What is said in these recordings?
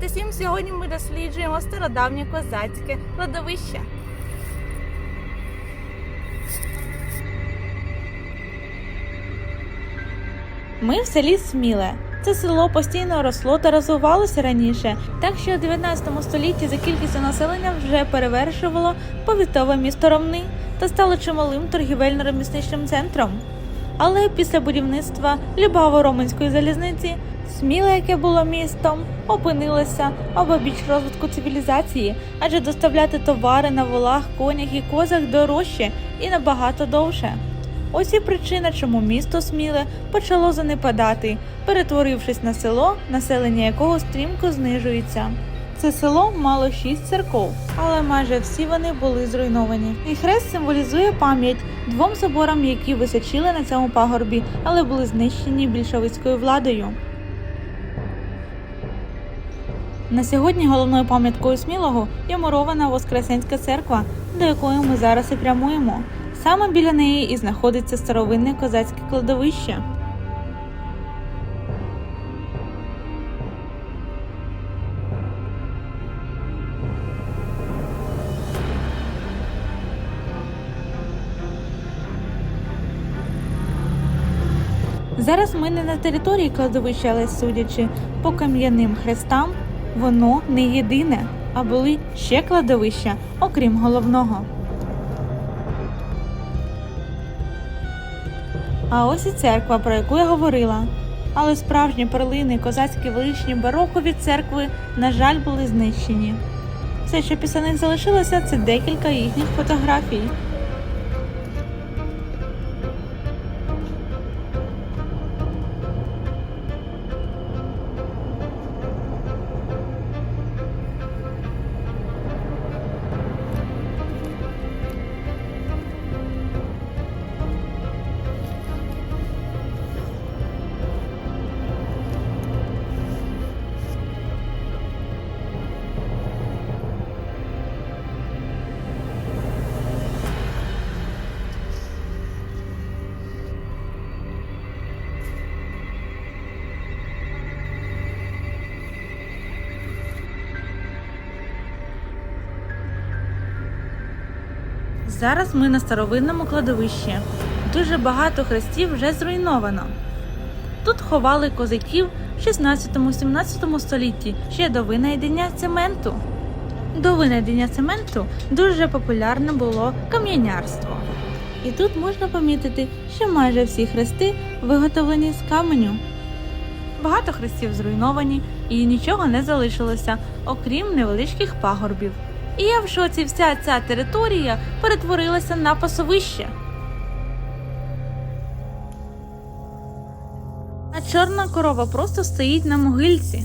Привіт усім! Сьогодні ми досліджуємо стародавнє козацьке кладовище. Ми в селі Сміле. Це село постійно росло та розвивалося раніше, так що у 19 столітті за кількістю населення вже перевершувало повітове місто Ромни та стало чималим торгівельно-ремісничним центром. Але після будівництва Любаво-Роменської залізниці Сміле, яке було містом, опинилося обабіч розвитку цивілізації, адже доставляти товари на волах, конях і козах дорожче і набагато довше. Ось і причина, чому місто Сміле почало занепадати, перетворившись на село, населення якого стрімко знижується. Це село мало шість церков, але майже всі вони були зруйновані. І хрест символізує пам'ять двом соборам, які височили на цьому пагорбі, але були знищені більшовицькою владою. На сьогодні головною пам'яткою Смілого є мурована Воскресенська церква, до якої ми зараз і прямуємо. Саме біля неї і знаходиться старовинне козацьке кладовище. Зараз ми не на території кладовища, але судячи по кам'яним хрестам, воно не єдине, а були ще кладовища, окрім головного. А ось і церква, про яку я говорила. Але справжні перлини, козацькі величні барокові церкви, на жаль, були знищені. Все, що після них залишилося, це декілька їхніх фотографій. Зараз ми на старовинному кладовищі. Дуже багато хрестів вже зруйновано. Тут ховали козаків в 16-17 столітті ще до винайдення цементу. До винайдення цементу дуже популярне було кам'янярство. І тут можна помітити, що майже всі хрести виготовлені з каменю. Багато хрестів зруйновані і нічого не залишилося, окрім невеличких пагорбів. І я в шоці вся ця територія перетворилася на пасовище. А чорна корова просто стоїть на могильці.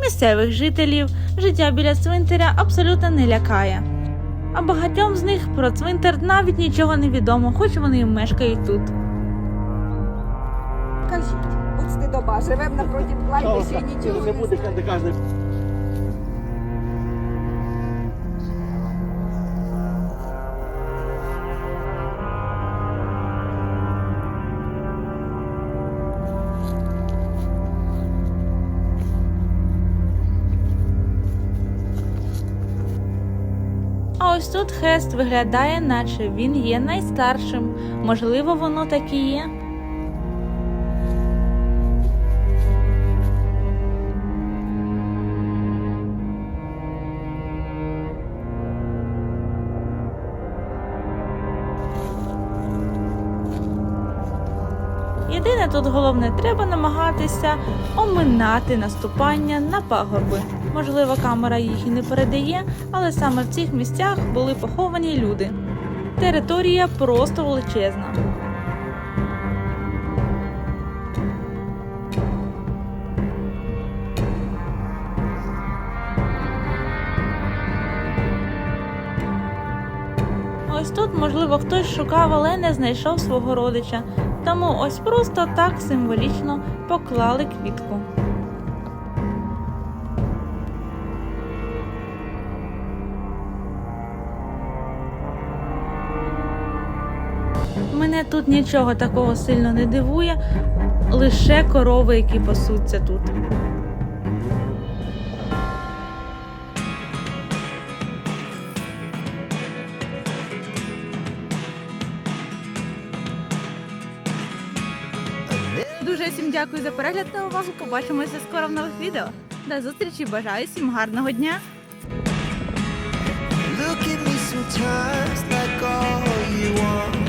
Місцевих жителів життя біля цвинтаря абсолютно не лякає. А багатьом з них про цвинтар навіть нічого не відомо, хоч вони і мешкають тут. Кажіть, от стидоба, живемо напроти кладбища і нічого не не буде ось тут хрест виглядає, наче він є найстаршим. Можливо, воно так і є. Єдине тут головне, треба намагатися оминати наступання на пагорби. Можливо, камера їх і не передає, але саме в цих місцях були поховані люди. Територія просто величезна. Ось тут, можливо, хтось шукав, але не знайшов свого родича. Тому ось просто так символічно поклали квітку. тут нічого такого сильно не дивує, лише корови, які пасуться тут. Дуже всім дякую за перегляд та увагу. Побачимося скоро в нових відео. До зустрічі! Бажаю всім гарного дня! sometimes like all you want